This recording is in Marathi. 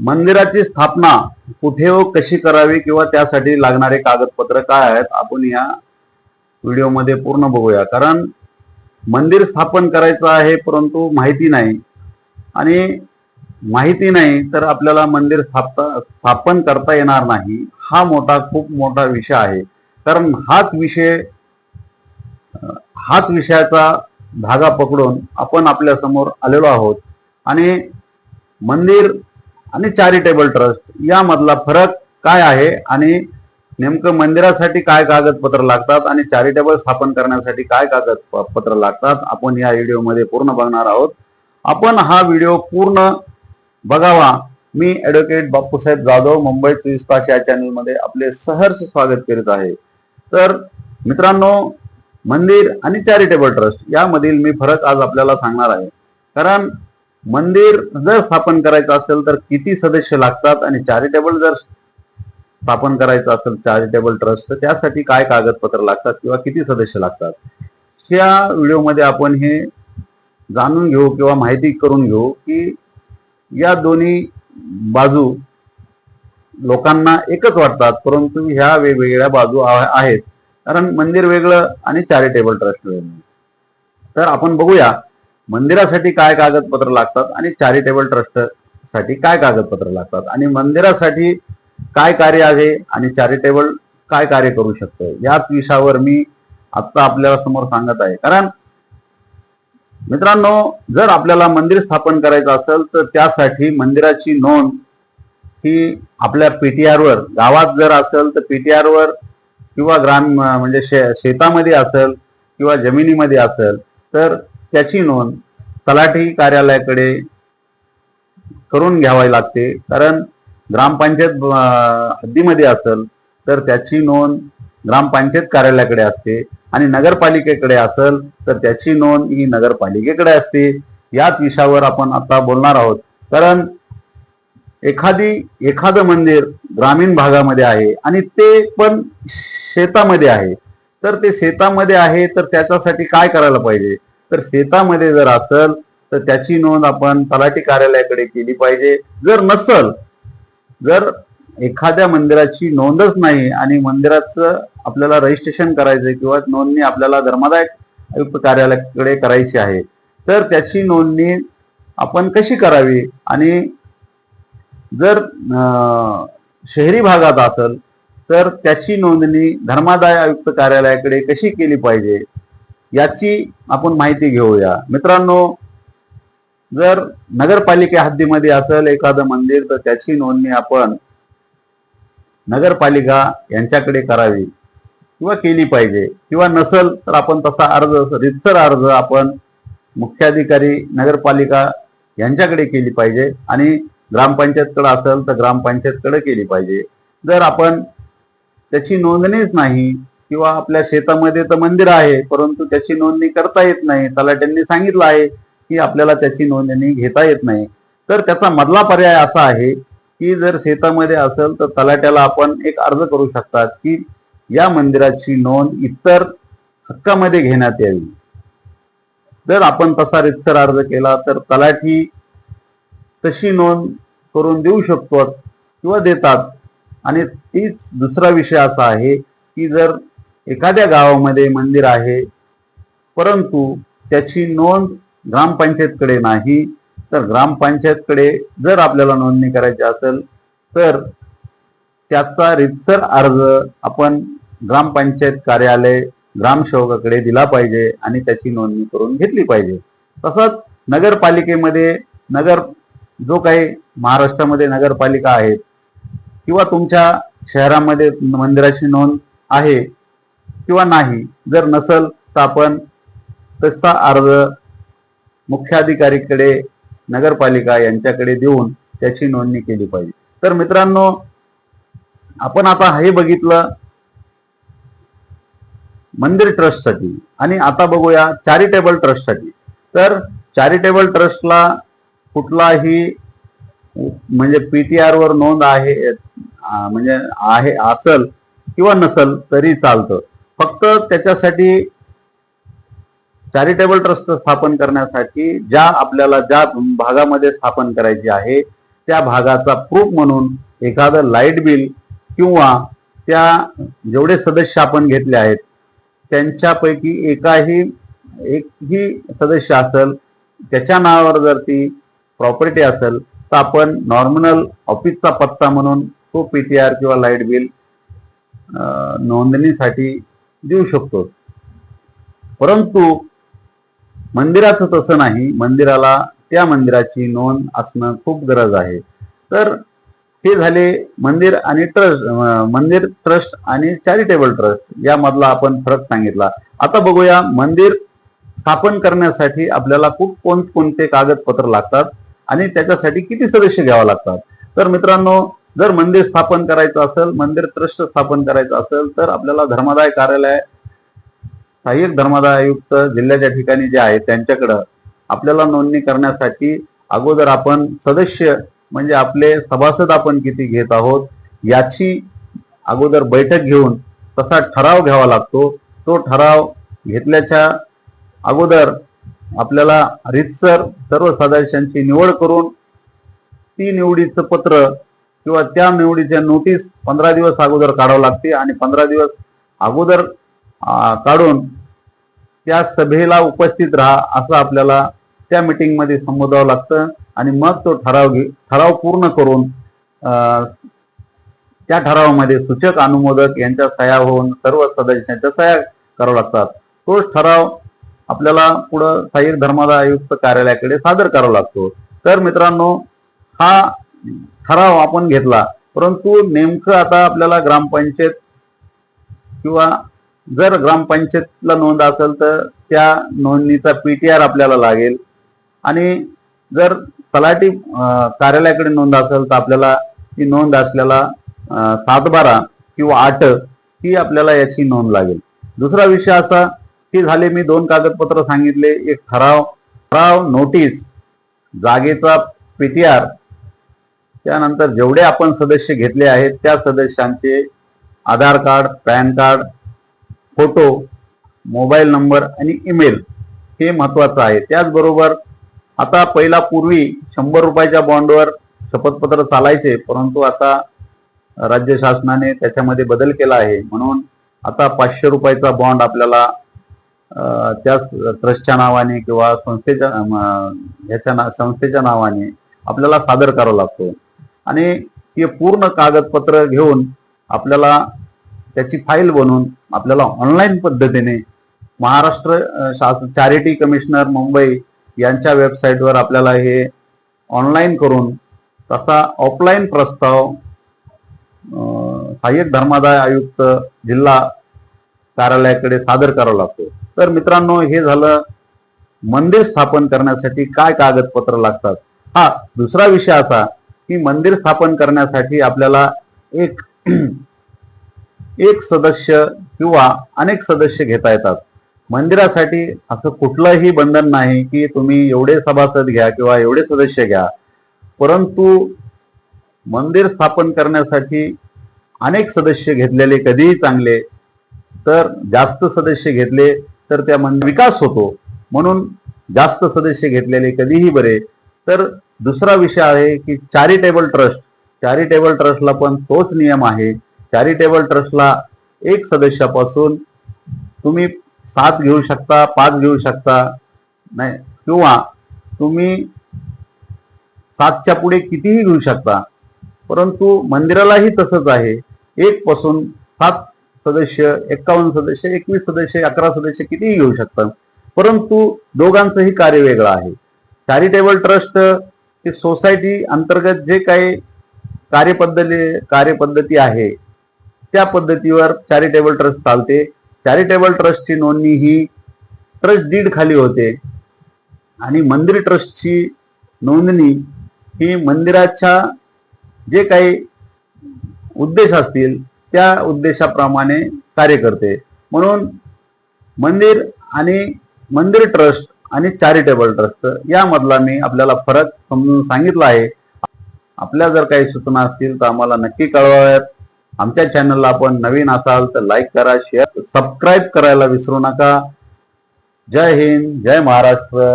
मंदिराची स्थापना कुठे व कशी करावी किंवा त्यासाठी लागणारे कागदपत्र काय आहेत आपण या व्हिडिओमध्ये पूर्ण बघूया. कारण मंदिर स्थापन करायचं आहे परंतु माहिती नाही. आणि माहिती नाही तर आपल्याला मंदिर स्थापता स्थापन करता येणार नाही हा मोठा खूप मोठा विषय आहे. कारण हाच विषय हाच विषयाचा धागा पकडून आपण आपल्यासमोर आलेलो आहोत. आणि मंदिर आणि चॅरिटेबल ट्रस्ट यामधला फरक काय आहे आणि नेमकं मंदिरासाठी काय कागदपत्र लागतात आणि चॅरिटेबल स्थापन करण्यासाठी काय कागदपत्र लागतात आपण या व्हिडिओमध्ये पूर्ण बघणार आहोत. आपण हा व्हिडिओ पूर्ण बघावा. मी ऍडव्होकेट बापूसाहेब जाधव मुंबई चोवीस तास या चॅनलमध्ये आपले सहर्ष स्वागत करीत आहे. तर मित्रांनो मंदिर आणि चॅरिटेबल ट्रस्ट यामधील मी फरक आज आपल्याला सांगणार आहे. कारण मंदिर जर स्थापन करायचं असेल तर किती सदस्य लागतात आणि चॅरिटेबल जर स्थापन करायचं असेल चॅरिटेबल ट्रस्ट तर त्यासाठी काय कागदपत्र लागतात किंवा किती सदस्य लागतात? या व्हिडिओमध्ये आपण हे जाणून घेऊ किंवा माहिती करून घेऊ की या दोन्ही बाजू लोकांना एकच वाटतात परंतु ह्या वेगवेगळ्या बाजू आहेत. कारण मंदिर वेगळं आणि चॅरिटेबल ट्रस्ट वेगळं. तर आपण बघूया मंदिरासाठी काय कागदपत्र लागतात आणि चॅरिटेबल ट्रस्टसाठी काय कागदपत्र लागतात? आणि मंदिरासाठी काय कार्य आहे आणि चॅरिटेबल काय कार्य करू शकतो? याच विषयावर मी आता आपल्याला समोर सांगत आहे. कारण मित्रांनो जर आपल्याला मंदिर स्थापन करायचं असेल तर त्यासाठी मंदिराची नोंद ही आपल्या पीटीआर वर गावात जर असेल तर पीटीआर वर किंवा ग्राम म्हणजे शे- शेतामध्ये असेल किंवा जमिनीमध्ये असेल तर त्याची नोंद तलाठी कार्यालयाकडे करून घ्यावी लागते. कारण ग्रामपंचायत हद्दीमध्ये असेल तर त्याची नोंद ग्रामपंचायत कार्यालयाकडे असते आणि नगरपालिकेकडे असेल तर त्याची नोंद ही नगरपालिकेकडे असते. याच विषयावर आपण आता बोलणार आहोत. कारण एखादी एखादं मंदिर ग्रामीण भागामध्ये आहे आणि ते पण शेतामध्ये आहे. तर ते शेतामध्ये आहे तर त्याच्यासाठी काय करायला पाहिजे? तर शेतामध्ये जर असेल तर त्याची नोंद आपण तलाठी कार्यालयाकडे केली पाहिजे. जर नसल जर एखाद्या मंदिराची नोंदच नाही आणि मंदिराचं आपल्याला रजिस्ट्रेशन करायचंय किंवा नोंदणी आपल्याला धर्मादाय आयुक्त कार्यालयाकडे करायची आहे तर त्याची नोंदणी आपण कशी करावी? आणि जर शहरी भागात असेल तर त्याची नोंदणी धर्मादाय आयुक्त कार्यालयाकडे कशी केली पाहिजे? याची आपण माहिती घेऊया. मित्रांनो जर नगरपालिका हद्दीमध्ये असेल एखादं मंदिर तर त्याची नोंदणी आपण नगरपालिका यांच्याकडे करावी किंवा केली पाहिजे. किंवा नसल तर आपण तसा अर्ज रितसर अर्ज आपण मुख्याधिकारी नगरपालिका यांच्याकडे केली पाहिजे. आणि ग्रामपंचायतकडे असेल तर ग्रामपंचायतकडे केली पाहिजे. जर आपण त्याची नोंदणीच नाही किंवा आपल्या शेतामध्ये तर मंदिर आहे परंतु त्याची नोंदणी करता येत नाही. तलाट्यांनी सांगितलं आहे की आपल्याला त्याची नोंदणी घेता येत नाही. तर त्याचा मधला पर्याय असा आहे की जर शेतामध्ये असेल तर तलाट्याला आपण एक अर्ज करू शकतात की या मंदिराची नोंद इतर हक्कामध्ये घेण्यात यावी. जर आपण तसा रितसर अर्ज केला तर तलाठी तशी नोंद करून देऊ शकतो किंवा देतात. आणि तीच दुसरा विषय असा आहे की जर एखाद्या गावामध्ये मंदिर आहे परंतु त्याची नोंद ग्रामपंचायतकडे नाही तर ग्रामपंचायतकडे जर आपल्याला नोंदणी करायची असेल तर त्याचा रितसर अर्ज आपण ग्रामपंचायत कार्यालय ग्रामसेवकाकडे दिला पाहिजे आणि त्याची नोंदणी करून घेतली पाहिजे. तसंच नगरपालिकेमध्ये नगर जो काही महाराष्ट्रामध्ये नगरपालिका आहेत किंवा तुमच्या शहरामध्ये मंदिराची नोंद आहे किंवा नाही. जर नसल तर आपण तसा अर्ज मुख्याधिकारीकडे नगरपालिका यांच्याकडे देऊन त्याची नोंदणी केली पाहिजे. तर मित्रांनो आपण आता हे बघितलं मंदिर ट्रस्टसाठी. आणि आता बघूया चॅरिटेबल ट्रस्टसाठी तर चॅरिटेबल ट्रस्टला कुठलाही म्हणजे पीटीआर वर नोंद आहे म्हणजे आहे असल किंवा नसल तरी चालतं. फक्त त्याच्यासाठी चॅरिटेबल ट्रस्ट स्थापन करण्यासाठी ज्या आपल्याला ज्या भागामध्ये स्थापन करायची आहे त्या भागाचा प्रूफ म्हणून एखादं लाइट बिल किंवा त्या जेवढे सदस्य आपण घेतले आहेत त्यांच्यापैकी एकाही एकही सदस्य असेल त्याच्या नावावर जर ती प्रॉपर्टी असेल तर आपण नॉर्मल ऑफिसचा पत्ता म्हणून तो आर किंवा लाइट बिल नोंदणीसाठी देऊ शकतो. परंतु मंदिराचं तसं नाही. मंदिराला त्या मंदिराची नोंद असणं खूप गरज आहे. तर हे झाले मंदिर आणि ट्रस्ट मंदिर ट्रस्ट आणि चॅरिटेबल ट्रस्ट. यामधला आपण फरक सांगितला. आता बघूया मंदिर स्थापन करण्यासाठी आपल्याला खूप कोण कोणते कागदपत्र लागतात आणि त्याच्यासाठी किती सदस्य घ्यावं लागतात. तर मित्रांनो जर मंदिर स्थापन करायचं असेल मंदिर ट्रस्ट स्थापन करायचं असेल तर आपल्याला धर्मादाय कार्यालय सहाय्यक धर्मादाय आयुक्त जिल्ह्याच्या ठिकाणी जे आहे त्यांच्याकडं आपल्याला नोंदणी करण्यासाठी अगोदर आपण सदस्य म्हणजे आपले सभासद आपण किती घेत आहोत याची अगोदर बैठक घेऊन तसा ठराव घ्यावा लागतो. तो ठराव घेतल्याच्या अगोदर आपल्याला रितसर सर्व सदस्यांची निवड करून ती निवडीचं पत्र किंवा त्या निवडीच्या नोटीस पंधरा दिवस अगोदर काढावं लागते आणि पंधरा दिवस अगोदर काढून त्या सभेला उपस्थित राहा असं आपल्याला त्या मीटिंगमध्ये संबोधावं लागतं. आणि मग तो ठराव घे ठराव पूर्ण करून त्या ठरावामध्ये सूचक अनुमोदक यांच्या सह्या होऊन सर्व सदस्यांच्या सह्या करावं लागतात. तोच ठराव आपल्याला पुढं सहाय्यक धर्मादाय आयुक्त कार्यालयाकडे सादर करावा लागतो. तर मित्रांनो हा ठराव आपण घेतला. परंतु नेमकं आता आपल्याला ग्रामपंचायत किंवा जर ग्रामपंचायतला नोंद असेल तर त्या नोंदणीचा पीटीआर आपल्याला लागेल. आणि जर तलाठी कार्यालयाकडे नोंद असेल तर आपल्याला ती नोंद असलेला सातबारा किंवा आठ ही आपल्याला याची नोंद लागेल. दुसरा विषय असा की झाले मी दोन कागदपत्र सांगितले. एक ठराव ठराव नोटीस जागेचा पीटीआर त्यानंतर जेवढे आपण सदस्य घेतले आहेत त्या सदस्यांचे Aadhaar card PAN card photo mobile number आणि ईमेल हे महत्वाचं आहे. त्याचबरोबर आता पहिला पूर्वी शंभर रुपयाच्या बॉन्डवर शपथपत्र चालायचे परंतु आता राज्य शासनाने त्याच्यामध्ये बदल केला आहे. म्हणून आता पाचशे रुपयाचा बॉन्ड आपल्याला त्या त्याच ट्रस्टच्या नावाने किंवा संस्थेच्या ह्याच्या ना संस्थेच्या नावाने आपल्याला सादर करावा लागतो. आणि ते पूर्ण कागदपत्र घेऊन आपल्याला त्याची फाईल बनवून आपल्याला ऑनलाईन पद्धतीने महाराष्ट्र शासन चॅरिटी कमिशनर मुंबई यांच्या वेबसाईटवर आपल्याला हे ऑनलाईन करून तसा ऑफलाईन प्रस्ताव सहाय्यक धर्मादाय आयुक्त जिल्हा कार्यालयाकडे सादर करावा लागतो. तर मित्रांनो हे झालं मंदिर स्थापन करण्यासाठी काय कागदपत्र लागतात? हा दुसरा विषय असा की मंदिर स्थापन करण्यासाठी आपल्याला एक एक सदस्य किंवा अनेक सदस्य घेता येतात. मंदिरासाठी असं कुठलंही बंधन नाही की तुम्ही एवढे सभासद घ्या किंवा एवढे सदस्य घ्या. परंतु मंदिर स्थापन करण्यासाठी अनेक सदस्य घेतलेले कधीही चांगले तर जास्त सदस्य घेतले तर त्या मन विकास होतो. म्हणून जास्त सदस्य घेतलेले कधीही बरे तर दुसरा विषय आहे की चॅरिटेबल ट्रस्ट चॅरिटेबल ट्रस्टला पण तोच नियम आहे. चॅरिटेबल ट्रस्टला एक सदस्यापासून तुम्ही सात घेऊ शकता पाच घेऊ शकता नाही किंवा तुम्ही सातच्या पुढे कितीही घेऊ शकता परंतु मंदिरालाही तसंच आहे. एक पासून सात सदस्य एक्कावन्न सदस्य एकवीस सदस्य अकरा सदस्य कितीही घेऊ शकतात परंतु दोघांचंही कार्य वेगळं आहे. चॅरिटेबल ट्रस्ट की सोसायटी अंतर्गत जे काही कार्यपद्धती कार्यपद्धती आहे त्या पद्धतीवर चॅरिटेबल ट्रस्ट चालते. चॅरिटेबल ट्रस्टची नोंदणी ही ट्रस्ट डीड खाली होते. आणि मंदिर ट्रस्टची नोंदणी ही मंदिराच्या जे काही उद्देश असतील त्या उद्देशाप्रमाणे कार्य करते. म्हणून मंदिर आणि मंदिर ट्रस्ट आणि चॅरिटेबल ट्रस्ट यामधला मी आपल्याला फरक समजून सांगितला आहे. आपल्या जर काही सूचना असतील तर आम्हाला नक्की कळवाव्यात. आमच्या चॅनलला आपण नवीन असाल तर लाईक करा शेअर सबस्क्राईब करायला विसरू नका. जय हिंद जय महाराष्ट्र.